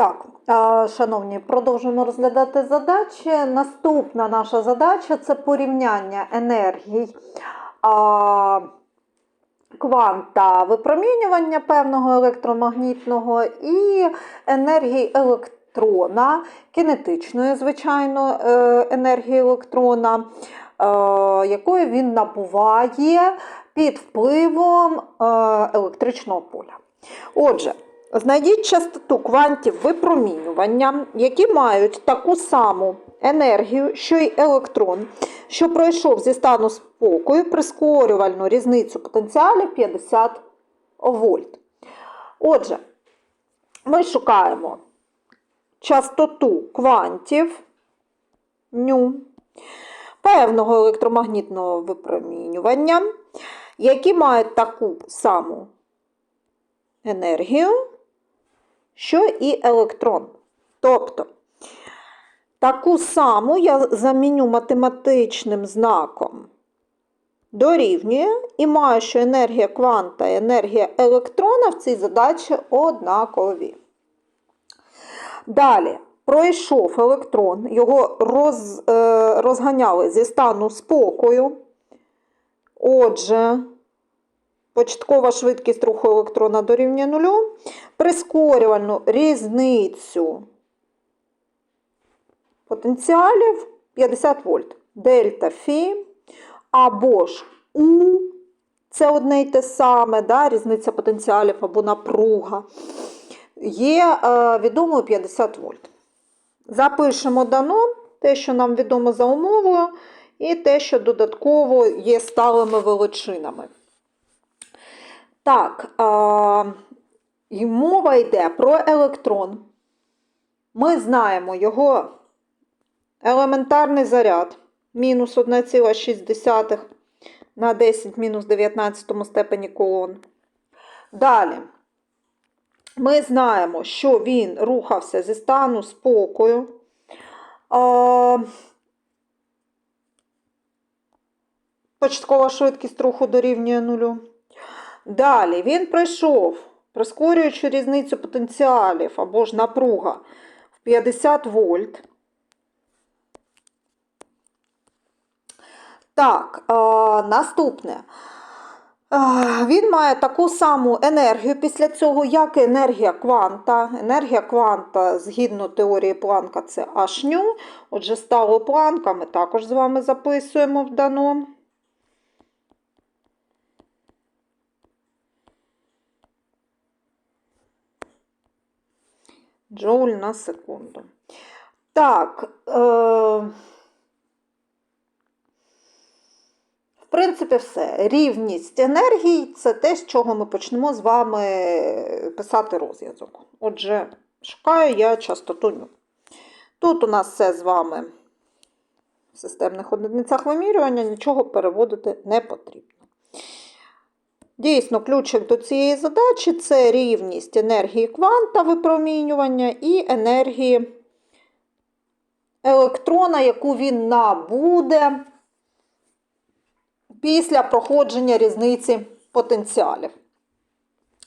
Так, шановні, продовжуємо розглядати задачі. Наступна наша задача це порівняння енергій кванта випромінювання певного електромагнітного і енергії електрона, кинетичної, звичайно, е, енергії електрона, е, якої він набуває під впливом е, електричного поля. Отже, Знайдіть частоту квантів випромінювання, які мають таку саму енергію, що й електрон, що пройшов зі стану спокою прискорювальну різницю потенціалів 50 вольт. Отже, ми шукаємо частоту квантів ню певного електромагнітного випромінювання, які мають таку саму енергію що і електрон. Тобто, таку саму я заміню математичним знаком дорівнює і маю, що енергія кванта і енергія електрона в цій задачі однакові. Далі, пройшов електрон, його роз, е, розганяли зі стану спокою. Отже, Початкова швидкість руху електрона дорівнює нулю. Прискорювальну різницю потенціалів 50 вольт. Дельта Фі або ж У. Це одне й те саме, да, різниця потенціалів або напруга. Є е, відомою 50 вольт. Запишемо дано те, що нам відомо за умовою, і те, що додатково є сталими величинами. Так, а, і мова йде про електрон. Ми знаємо його елементарний заряд мінус 1,6 на 10 мінус 19 степені колон. Далі ми знаємо, що він рухався зі стану спокою. А, початкова швидкість руху дорівнює нулю. Далі він пройшов, прискорюючи різницю потенціалів або ж напруга в 50 вольт. Так, е, наступне. Е, він має таку саму енергію після цього, як і енергія кванта. Енергія кванта, згідно теорії Планка, це H. Отже, стало Планка ми також з вами записуємо в дано. Джоуль на секунду. Так. Е, в принципі, все. Рівність енергії це те, з чого ми почнемо з вами писати розв'язок. Отже, шукаю я частоту ню. Тут у нас все з вами в системних одиницях вимірювання, нічого переводити не потрібно. Дійсно, ключик до цієї задачі це рівність енергії кванта випромінювання і енергії електрона, яку він набуде після проходження різниці потенціалів.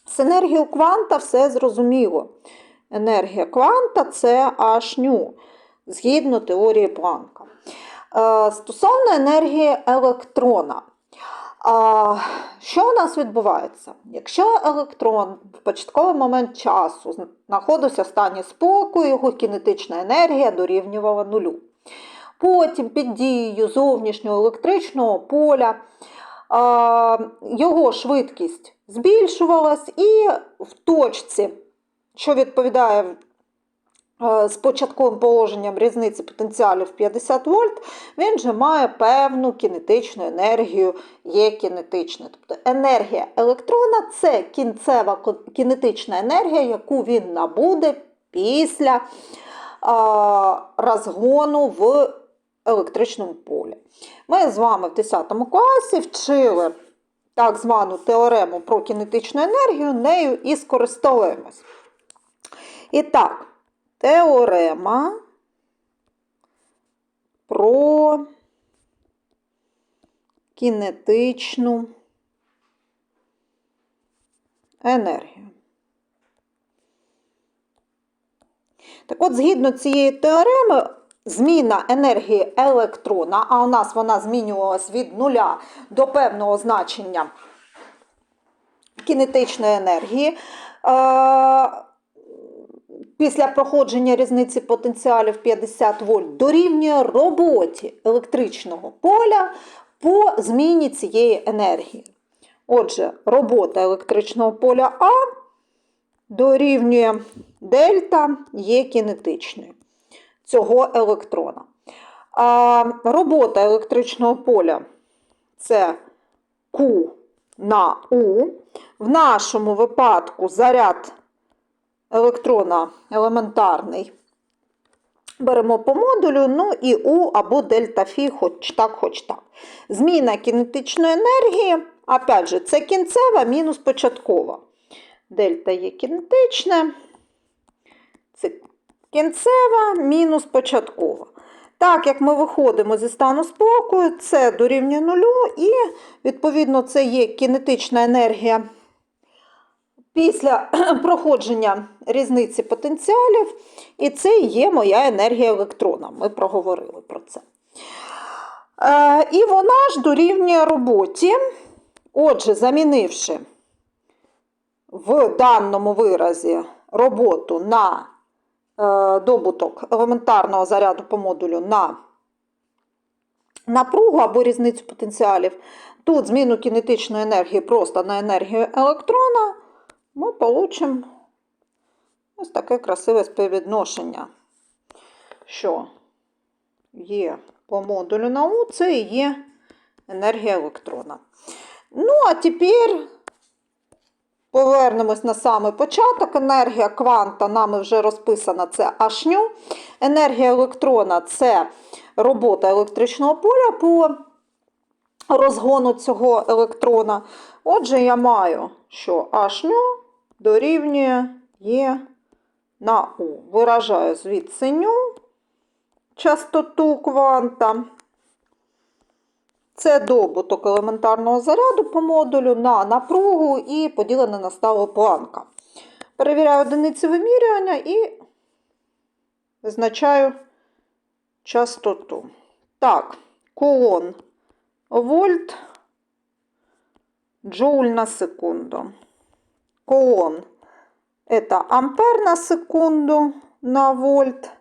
З енергією кванта все зрозуміло. Енергія кванта це H, згідно теорії Планка. Е, стосовно енергії електрона. А, Що у нас відбувається? Якщо електрон в початковий момент часу знаходився в стані спокою, його кінетична енергія дорівнювала нулю. Потім під дією зовнішнього електричного поля його швидкість збільшувалась, і в точці, що відповідає з початковим положенням різниці потенціалів 50 вольт, він же має певну кінетичну енергію, є кинетична. Тобто енергія електрона це кінцева кінетична енергія, яку він набуде після а, розгону в електричному полі. Ми з вами в 10 класі вчили так звану теорему про кінетичну енергію, нею і скористовуємось. І так, теорема про кінетичну енергію. Так от, згідно цієї теореми, зміна енергії електрона, а у нас вона змінювалась від нуля до певного значення кінетичної енергії. Після проходження різниці потенціалів 50 вольт дорівнює роботі електричного поля по зміні цієї енергії. Отже, робота електричного поля А дорівнює дельта є кінетичною цього електрона. А робота електричного поля це Q на U. В нашому випадку заряд електрона елементарний. Беремо по модулю, ну і У або дельта Фі, хоч так, хоч так. Зміна кінетичної енергії, опять же, це кінцева мінус початкова. Дельта є кінетичне, це кінцева мінус початкова. Так як ми виходимо зі стану спокою, це дорівнює нулю, і, відповідно, це є кінетична енергія після проходження різниці потенціалів, і це є моя енергія електрона. Ми проговорили про це. Е, і вона ж дорівнює роботі. Отже, замінивши в даному виразі роботу на е, добуток елементарного заряду по модулю на напругу або різницю потенціалів, тут зміну кінетичної енергії просто на енергію електрона, ми получимо ось таке красиве співвідношення, що є по модулю на У, це і є енергія електрона. Ну, а тепер повернемось на самий початок. Енергія кванта нами вже розписана, це H. Енергія електрона це робота електричного поля по розгону цього електрона. Отже, я маю, що H дорівнює Є на У. Виражаю звідси ню частоту кванта. Це добуток елементарного заряду по модулю на напругу і поділене на сталу планка. Перевіряю одиниці вимірювання і визначаю частоту. Так, колон вольт, джоуль на секунду. Колон это ампер на секунду на вольт.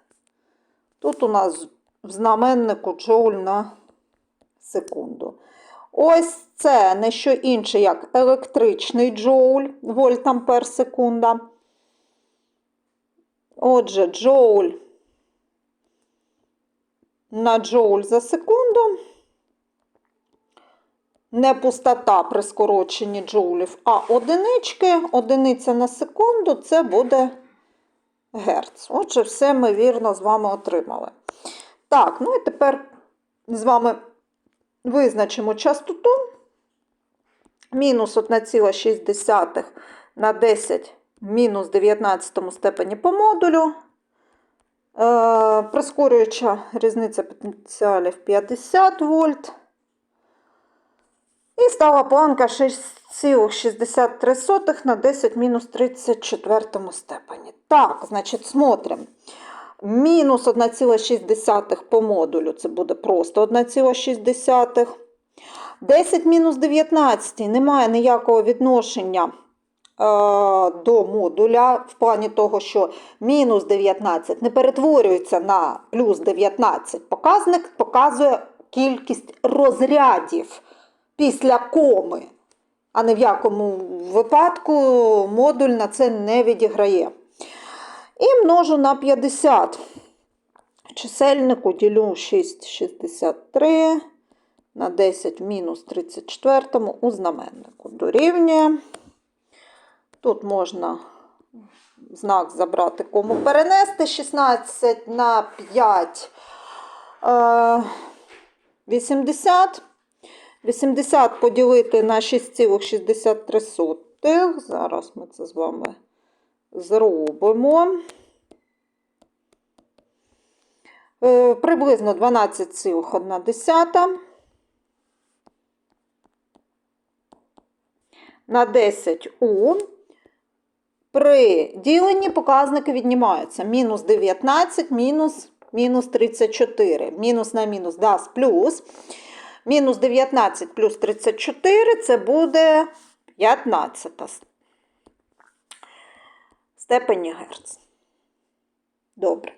Тут у нас в знаменнику джоуль на секунду. Ось це не що інше, як електричний джоуль, вольт ампер секунда. Отже, джоуль на джоуль за секунду. Не пустота при скороченні джоулів, а одинички, одиниця на секунду це буде герц. Отже, все ми вірно з вами отримали. Так, ну і тепер з вами визначимо частоту. Мінус 1,6 на 10 мінус 19 степені по модулю. Е, прискорююча різниця потенціалів 50 вольт. І стала планка 6,63 на 10 мінус 34 степені. Так, значить, смотрим. Мінус 1,6 по модулю, це буде просто 1,6. 10 мінус 19 немає ніякого відношення е, до модуля, в плані того, що мінус 19 не перетворюється на плюс 19. Показник показує кількість розрядів після коми, а не в якому випадку модуль на це не відіграє. І множу на 50. Чисельнику ділю 6,63 на 10 в мінус 34 у знаменнику. Дорівнює. Тут можна знак забрати, кому перенести 16 на 5. Е, 80. 80 поділити на 6,63. Зараз ми це з вами зробимо. Е, Приблизно 12,1 на 10 У. При діленні показники віднімаються. Мінус 19, мінус, мінус 34. Мінус на мінус дасть плюс. Мінус 19 плюс 34 це буде 15 степені Герц. Добре.